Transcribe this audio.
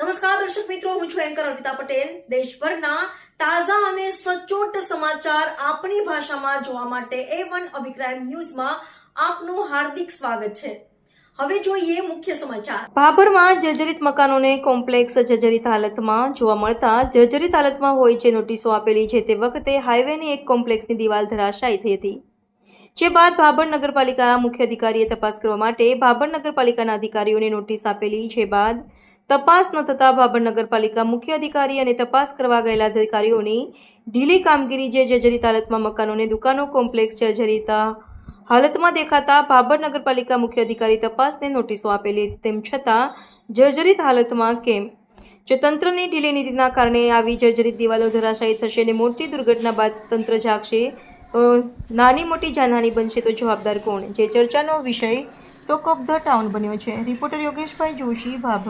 નમસ્કાર, દર્શક મિત્રો, હું છું એન્કર અર્પિતા પટેલ. દેશભરના તાજા અને સચોટ સમાચાર આપણી ભાષામાં જોવા માટે એ વન અભિપ્રાય ન્યૂઝમાં આપનું હાર્દિક સ્વાગત છે. હવે જોઈએ મુખ્ય સમાચાર. ભાભરમાં જર્જરિત મકાનોને કોમ્પ્લેક્સ જર્જરિત હાલતમાં જોવા મળતા જર્જરિત હાલતમાં હોય જે નોટિસો આપેલી છે તે વખતે હાઈવેની એક કોમ્પ્લેક્સની દિવાલ ધરાશાયી થઈ હતી. જે બાદ ભાભર નગરપાલિકા મુખ્ય અધિકારીએ તપાસ કરવા માટે ભાભર નગરપાલિકાના અધિકારીઓને નોટિસ આપેલી, જે બાદ તપાસ ન થતાં ભાભર નગરપાલિકા મુખ્ય અધિકારી અને તપાસ કરવા ગયેલા અધિકારીઓની ઢીલી કામગીરી જે જર્જરિત હાલતમાં મકાનોને દુકાનો કોમ્પ્લેક્સ જર્જરિત હાલતમાં દેખાતા ભાભર નગરપાલિકા મુખ્ય અધિકારી તપાસને નોટિસો આપેલી તેમ છતાં જર્જરિત હાલતમાં કેમ? જો તંત્રની ઢીલી નીતિના કારણે આવી જર્જરિત દિવાલો ધરાશાયી થશે અને મોટી દુર્ઘટના બાદ તંત્ર જાગશે, તો નાની મોટી જાનહાની બનશે તો જવાબદાર કોણ? જે ચર્ચાનો વિષય ટોક ઓફ ધ ટાઉન બન્યો છે. રિપોર્ટર યોગેશભાઈ જોશી, ભાભર.